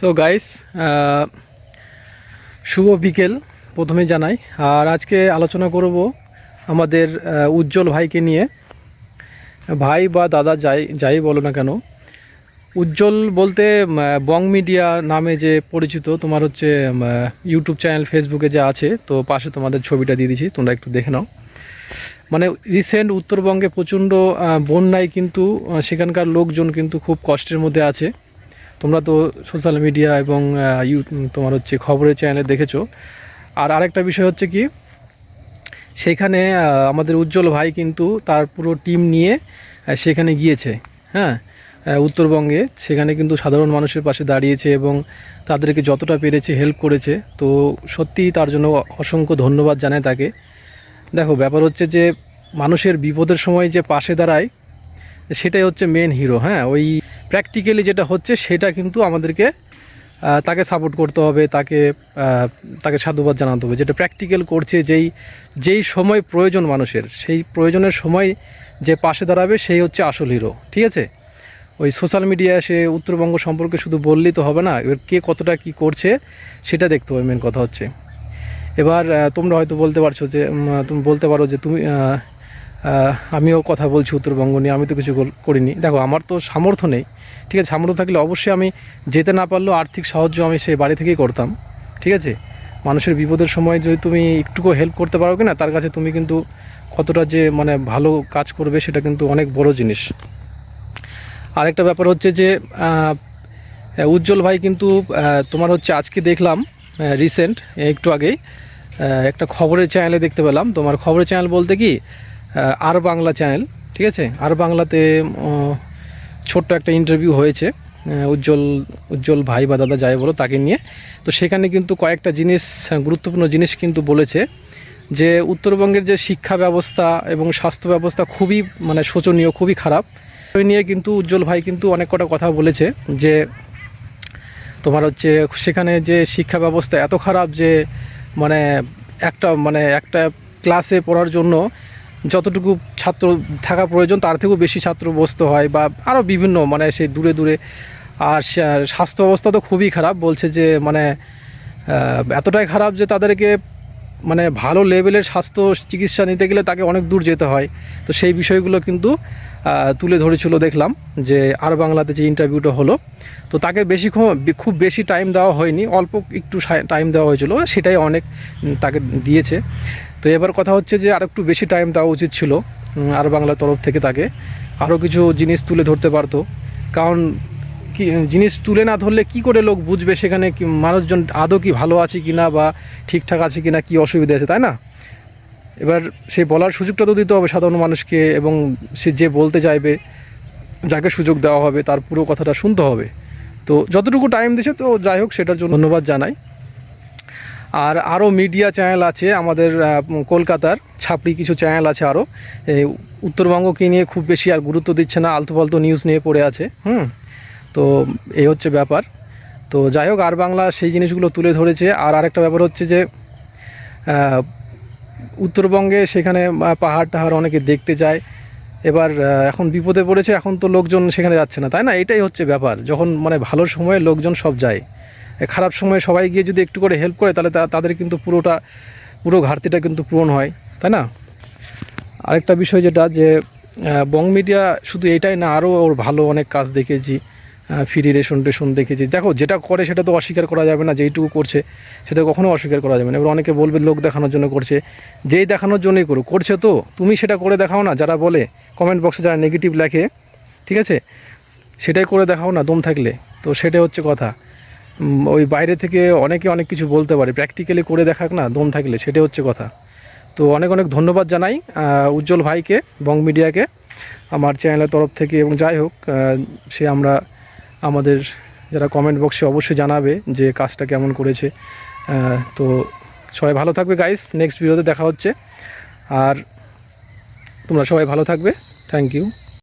So guys শুভ বিকেল প্রথমে জানাই। আর আজকে আলোচনা করব আমাদের উজ্জ্বল ভাইকে নিয়ে। ভাই বা দাদা যাই যাই বলো না কেন, উজ্জ্বল বলতে বং মিডিয়া নামে যে পরিচিত, তোমার হচ্ছে ইউটিউব চ্যানেল ফেসবুকে যে আছে, তো পাশে তোমাদের ছবিটা দিয়ে দিচ্ছি, তোমরা একটু দেখে নাও। মানে রিসেন্ট উত্তরবঙ্গে প্রচণ্ড বন্যায় কিন্তু সেখানকার লোকজন কিন্তু খুব কষ্টের মধ্যে আছে। তোমরা তো সোশ্যাল মিডিয়া এবং তোমার হচ্ছে খবরের চ্যানেলে দেখেছ। আর আরেকটা বিষয় হচ্ছে কি সেইখানে আহ, আমাদের উজ্জ্বল ভাই কিন্তু তার পুরো টিম নিয়ে সেখানে গিয়েছে হ্যাঁ? উত্তরবঙ্গে। সেখানে কিন্তু সাধারণ মানুষের পাশে দাঁড়িয়েছে এবং তাদেরকে যতটা পেরেছে হেল্প করেছে। তো সত্যিই তার জন্য অসংখ্য ধন্যবাদ জানাই তাকে। দেখো ব্যাপার হচ্ছে যে মানুষের বিপদের সময় যে পাশে দাঁড়ায় সেটাই হচ্ছে মেন হিরো হ্যাঁ? ওই প্র্যাকটিক্যালি যেটা হচ্ছে সেটা কিন্তু আমাদেরকে তাকে সাপোর্ট করতে হবে, তাকে তাকে সাধুবাদ জানাতে হবে। যেটা প্র্যাকটিক্যাল করছে যেই যেই সময় প্রয়োজন মানুষের, সেই প্রয়োজনের সময় যে পাশে দাঁড়াবে সেই হচ্ছে আসল হিরো ঠিক আছে? ওই সোশ্যাল মিডিয়ায় এসে উত্তরবঙ্গ সম্পর্কে শুধু বললেই তো হবে না, এবার কে কতটা কি করছে সেটা দেখতে হবে মেন কথা হচ্ছে। এবার তোমরা হয়তো বলতে পারছ যে তুমি বলতে পারো যে তুমি আমিও কথা বলছি উত্তরবঙ্গ নিয়ে, আমি তো কিছু করিনি। দেখো, আমার তো সামর্থ্য নেই। ঠিক আছে, সামর্থ্য থাকলে অবশ্যই আমি যেতে না পারলেও আর্থিক সাহায্য আমি সে বাড়ি থেকেই করতাম, ঠিক আছে? মানুষের বিপদের সময় যদি তুমি একটুকু হেল্প করতে পারো কি না তার কাছে তুমি কিন্তু কতটা যে মানে ভালো কাজ করবে সেটা কিন্তু অনেক বড় জিনিস। আরেকটা ব্যাপার হচ্ছে যে উজ্জ্বল ভাই কিন্তু তোমার হচ্ছে আজকে দেখলাম রিসেন্ট একটু আগেই একটা খবরের চ্যানেলে দেখতে পেলাম। তোমার খবরের চ্যানেল বলতে কি আর বাংলা চ্যানেল ঠিক আছে? আর বাংলাতে ছোট্ট একটা ইন্টারভিউ হয়েছে উজ্জ্বল উজ্জ্বল ভাই বা দাদা যাই বলো তাকে নিয়ে। তো সেখানে কিন্তু কয়েকটা জিনিস গুরুত্বপূর্ণ জিনিস কিন্তু বলেছে যে উত্তরবঙ্গের যে শিক্ষা ব্যবস্থা এবং স্বাস্থ্য ব্যবস্থা খুবই মানে শোচনীয়, খুবই খারাপ। ওই নিয়ে কিন্তু উজ্জ্বল ভাই কিন্তু অনেক কটা কথা বলেছে যে তোমার হচ্ছে সেখানে যে শিক্ষা ব্যবস্থা এত খারাপ যে মানে একটা মানে একটা ক্লাসে পড়ার জন্য যতটুকু ছাত্র থাকা প্রয়োজন, তার থেকেও বেশি ছাত্র বসতে হয় বা আরও বিভিন্ন মানে সেই দূরে দূরে। আর স্বাস্থ্য অবস্থা তো খুবই খারাপ, বলছে যে মানে এতটাই খারাপ যে তাদেরকে মানে ভালো লেভেলের স্বাস্থ্য চিকিৎসা নিতে গেলে তাকে অনেক দূর যেতে হয়। তো সেই বিষয়গুলো কিন্তু তুলে ধরেছিল দেখলাম যে, আর বাংলাতে যে ইন্টারভিউটা হলো, তো তাকে বেশি খুব বেশি টাইম দেওয়া হয়নি, অল্প একটু টাইম দেওয়া হয়েছিল, সেটাই অনেক তাকে দিয়েছে। তো এবার কথা হচ্ছে যে আর একটু বেশি টাইম দেওয়া উচিত ছিল আর বাংলার তরফ থেকে তাকে। আরও কিছু জিনিস তুলে ধরতে পারতো। কারণ কি, জিনিস তুলে না ধরলে কি করে লোক বুঝবে সেখানে মানুষজন আদৌ কি ভালো আছে কি না বা ঠিকঠাক আছে কি না কী অসুবিধা আছে, তাই না? এবার সে বলার সুযোগটা তো দিতে হবে সাধারণ মানুষকে এবং সে যে বলতে চাইবে, যাকে সুযোগ দেওয়া হবে, তার পুরো কথাটা শুনতে হবে। তো যতটুকু টাইম দিছে তো যাই হোক, সেটার জন্য ধন্যবাদ জানাই। আর আরও মিডিয়া চ্যানেল আছে আমাদের কলকাতার। ছাপড়ি কিছু চ্যানেল আছে আরও উত্তরবঙ্গকে নিয়ে খুব বেশি আর গুরুত্ব দিচ্ছে না আলতু ফালতু নিউজ নিয়ে পড়ে আছে, হুম? তো এই হচ্ছে ব্যাপার। তো যাই হোক, আর বাংলা সেই জিনিসগুলো তুলে ধরেছে। আর আরেকটা ব্যাপার হচ্ছে যে উত্তরবঙ্গে সেখানে পাহাড় টাহাড় অনেকে দেখতে যায়। এবার এখন বিপদে পড়েছে, এখন তো লোকজন সেখানে যাচ্ছে না, তাই না? এটাই হচ্ছে ব্যাপার। যখন মানে ভালো সময়ে লোকজন সব যায়। খারাপ সময়ে সবাই গিয়ে যদি একটু করে হেল্প করে, তাহলে তাদের কিন্তু পুরোটা, পুরো ঘাটতিটা কিন্তু পূরণ হয়, তাই না? আরেকটা বিষয় যেটা যে বং মিডিয়া শুধু এটাই না, আরও ওর ভালো অনেক কাজ দেখেছি ফ্রি রেশন টেশন দেখেছি। দেখো, যেটা করে সেটা তো অস্বীকার করা যাবে না, যেইটুকু করছে, সেটা কখনো অস্বীকার করা যাবে না। এবার অনেকে বলবে লোক দেখানোর জন্য করছে, যেই দেখানোর জন্যই করুক, করছে তো, তুমি সেটা করে দেখাও না, যারা বলে কমেন্ট বক্সে যারা নেগেটিভ লেখে, ঠিক আছে? সেটাই করে দেখাও না, দম থাকলে, তো সেটাই হচ্ছে কথা। ওই বাইরে থেকে অনেকে অনেক কিছু বলতে পারে। প্র্যাকটিক্যালি করে দেখাক না, দম থাকলে, সেটাই হচ্ছে কথা। তো অনেক অনেক ধন্যবাদ জানাই উজ্জ্বল ভাইকে, বং মিডিয়াকে, আমার চ্যানেলের তরফ থেকে। এবং যাই হোক সে আমরা, আমাদের যারা কমেন্ট বক্সে অবশ্যই জানাবে যে কাজটা কেমন করেছে। তো সবাই ভালো থাকবে গাইস নেক্সট ভিডিওতে দেখা হচ্ছে। আর তোমরা সবাই ভালো থাকবে। Thank you